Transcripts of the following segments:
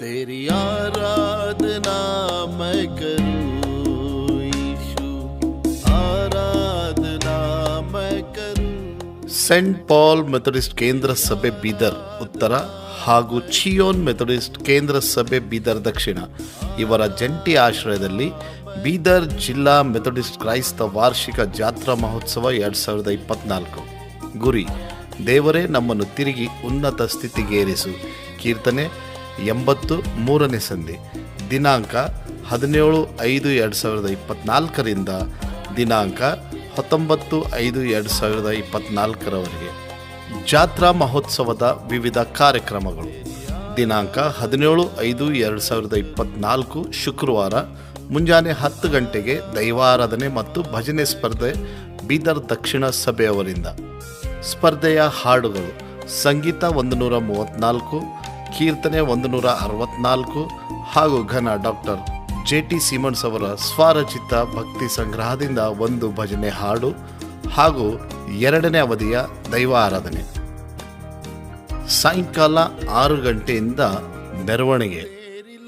तेरी आराधना मैं करूं यीशु आराधना मैं करूं ಸೆಂಟ್ ಪಾಲ್ ಮೆಥಡಿಸ್ಟ್ ಕೇಂದ್ರ ಸಭೆ ಬೀದರ್ ಉತ್ತರ ಹಾಗೂ ಚಿಯೋನ್ ಮೆಥಡಿಸ್ಟ್ ಕೇಂದ್ರ ಸಭೆ ಬೀದರ್ ದಕ್ಷಿಣ ಇವರ ಜಂಟಿ ಆಶ್ರಯದಲ್ಲಿ ಬೀದರ್ ಜಿಲ್ಲಾ ಮೆಥಡಿಸ್ಟ್ ಕ್ರೈಸ್ತ ವಾರ್ಷಿಕ ಜಾತ್ರಾ ಮಹೋತ್ಸವ ಎರಡು ಸಾವಿರದ ಇಪ್ಪತ್ನಾಲ್ಕು ಗುರಿ ದೇವರೇ ನಮ್ಮನ್ನು ತಿರುಗಿ ಉನ್ನತ ಸ್ಥಿತಿಗೇರಿಸು ಕೀರ್ತನೆ ಎಂಬತ್ತು ಮೂರನೇ ಸಂಧಿ. ದಿನಾಂಕ ಹದಿನೇಳು ಐದು ಎರಡು ಸಾವಿರದ ಇಪ್ಪತ್ನಾಲ್ಕರಿಂದ ದಿನಾಂಕ ಹತ್ತೊಂಬತ್ತು ಐದು ಎರಡು ಸಾವಿರದ ಇಪ್ಪತ್ನಾಲ್ಕರವರೆಗೆ. ಜಾತ್ರಾ ಮಹೋತ್ಸವದ ವಿವಿಧ ಕಾರ್ಯಕ್ರಮಗಳು. ದಿನಾಂಕ ಹದಿನೇಳು ಐದು ಎರಡು ಸಾವಿರದ ಇಪ್ಪತ್ನಾಲ್ಕು ಶುಕ್ರವಾರ ಮುಂಜಾನೆ ಹತ್ತು ಗಂಟೆಗೆ ದೈವಾರಾಧನೆ ಮತ್ತು ಭಜನೆ ಸ್ಪರ್ಧೆ ಬೀದರ್ ದಕ್ಷಿಣ ಸಭೆಯವರಿಂದ. ಸ್ಪರ್ಧೆಯ ಹಾಡುಗಳು ಸಂಗೀತ ಒಂದು ನೂರ ಮೂವತ್ತ್ನಾಲ್ಕು ಕೀರ್ತನೆ ಒಂದು ನೂರ ಅರವತ್ನಾಲ್ಕು ಹಾಗೂ ಘನ ಡಾಕ್ಟರ್ ಜೆ ಟಿ ಸಿಮನ್ಸ್ ಅವರ ಸ್ವರಚಿತ ಭಕ್ತಿ ಸಂಗ್ರಹದಿಂದ ಒಂದು ಭಜನೆ ಹಾಡು ಹಾಗೂ ಎರಡನೇ ಅವಧಿಯ ದೈವ ಆರಾಧನೆ. ಸಾಯಂಕಾಲ ಆರು ಗಂಟೆಯಿಂದ ಮೆರವಣಿಗೆ.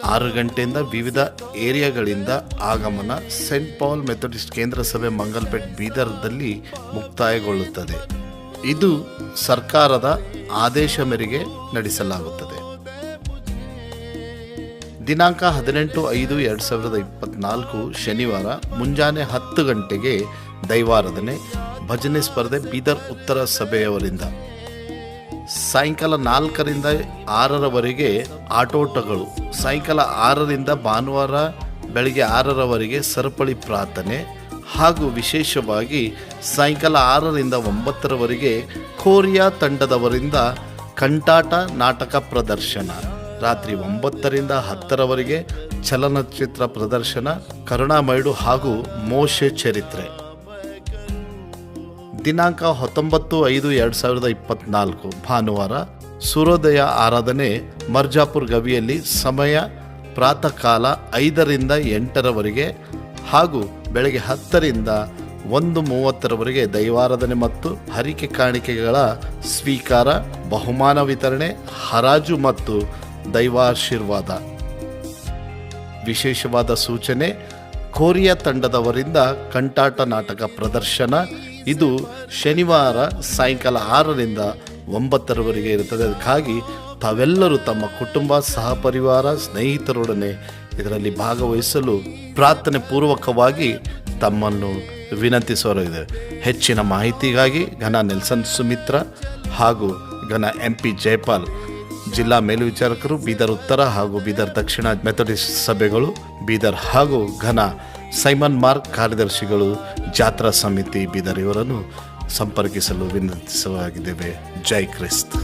ಆರು ಗಂಟೆಯಿಂದ ವಿವಿಧ ಏರಿಯಾಗಳಿಂದ ಆಗಮನ ಸೆಂಟ್ ಪಾಲ್ ಮೆಥಡಿಸ್ಟ್ ಕೇಂದ್ರ ಸಭೆ ಮಂಗಲ್ಪೇಟ್ ಬೀದರ್ದಲ್ಲಿ ಮುಕ್ತಾಯಗೊಳ್ಳುತ್ತದೆ. ಇದು ಸರ್ಕಾರದ ಆದೇಶ ಮೇರೆಗೆ ನಡೆಸಲಾಗುತ್ತದೆ. ದಿನಾಂಕ ಹದಿನೆಂಟು ಐದು ಎರಡು ಸಾವಿರದ ಇಪ್ಪತ್ನಾಲ್ಕು ಶನಿವಾರ ಮುಂಜಾನೆ ಹತ್ತು ಗಂಟೆಗೆ ದೈವಾರಾಧನೆ, ಭಜನೆ ಸ್ಪರ್ಧೆ ಬೀದರ್ ಉತ್ತರ ಸಭೆಯವರಿಂದ. ಸಾಯಂಕಾಲ ನಾಲ್ಕರಿಂದ ಆರರವರೆಗೆ ಆಟೋಟಗಳು. ಸಾಯಂಕಾಲ ಆರರಿಂದ ಭಾನುವಾರ ಬೆಳಗ್ಗೆ ಆರರವರೆಗೆ ಸರಪಳಿ ಪ್ರಾರ್ಥನೆ ಹಾಗೂ ವಿಶೇಷವಾಗಿ ಸಾಯಂಕಾಲ ಆರರಿಂದ ಒಂಬತ್ತರವರೆಗೆ ಕೋರಿಯಾ ತಂಡದವರಿಂದ ಕಂಟಾಟ ನಾಟಕ ಪ್ರದರ್ಶನ. ರಾತ್ರಿ ಒಂಬತ್ತರಿಂದ ಹತ್ತರವರೆಗೆ ಚಲನಚಿತ್ರ ಪ್ರದರ್ಶನ, ಕರುಣಾಮೈಡು ಹಾಗೂ ಮೋಶೆ ಚರಿತ್ರೆ. ದಿನಾಂಕ ಹತ್ತೊಂಬತ್ತು ಐದು ಎರಡು ಸಾವಿರದ ಇಪ್ಪತ್ನಾಲ್ಕು, ಭಾನುವಾರ, ಸೂರ್ಯೋದಯ ಆರಾಧನೆ, ಮರ್ಜಾಪುರ್ ಗವಿಯಲ್ಲಿ ಸಮಯ ಪ್ರಾತಃ ಕಾಲ ಐದರಿಂದ ಎಂಟರವರೆಗೆ ಹಾಗೂ ಬೆಳಗ್ಗೆ ಹತ್ತರಿಂದ ಒಂದು ಮೂವತ್ತರವರೆಗೆ ದೈವಾರಾಧನೆ ಮತ್ತು ಹರಿಕೆ ಕಾಣಿಕೆಗಳ ಸ್ವೀಕಾರ, ಬಹುಮಾನ ವಿತರಣೆ, ಹರಾಜು ಮತ್ತು ದೈವಾಶೀರ್ವಾದ. ವಿಶೇಷವಾದ ಸೂಚನೆ, ಕೋರಿಯಾ ತಂಡದವರಿಂದ ಕಂಟಾಟ ನಾಟಕ ಪ್ರದರ್ಶನ. ಇದು ಶನಿವಾರ ಸಾಯಂಕಾಲ ಆರರಿಂದ ಒಂಬತ್ತರವರೆಗೆ ಇರುತ್ತದೆ. ಅದಕ್ಕಾಗಿ ತಾವೆಲ್ಲರೂ ತಮ್ಮ ಕುಟುಂಬ, ಸಹಪರಿವಾರ, ಸ್ನೇಹಿತರೊಡನೆ ಇದರಲ್ಲಿ ಭಾಗವಹಿಸಲು ಪ್ರಾರ್ಥನೆ ಪೂರ್ವಕವಾಗಿ ತಮ್ಮನ್ನು ವಿನಂತಿಸೋರಾಗಿದೆ ಹೆಚ್ಚಿನ ಮಾಹಿತಿಗಾಗಿ ಘನ ನೆಲ್ಸನ್ ಸುಮಿತ್ರ ಹಾಗೂ ಘನ ಎಂ ಪಿ ಜಯಪಾಲ್ ಜಿಲ್ಲಾ ಮೇಲ್ವಿಚಾರಕರು, ಬೀದರ್ ಉತ್ತರ ಹಾಗೂ ಬೀದರ್ ದಕ್ಷಿಣ ಮೆಥಡಿಸ್ಟ್ ಸಭೆಗಳು, ಬೀದರ್ ಹಾಗೂ ಘನ ಸೈಮನ್ ಮಾರ್ಕ್ ಕಾರ್ಯದರ್ಶಿಗಳು, ಜಾತ್ರಾ ಸಮಿತಿ ಬೀದರ್ ಇವರನ್ನು ಸಂಪರ್ಕಿಸಲು ವಿನಂತಿಸಲಾಗಿದ್ದೇವೆ ಜೈ ಕ್ರಿಸ್ತ್.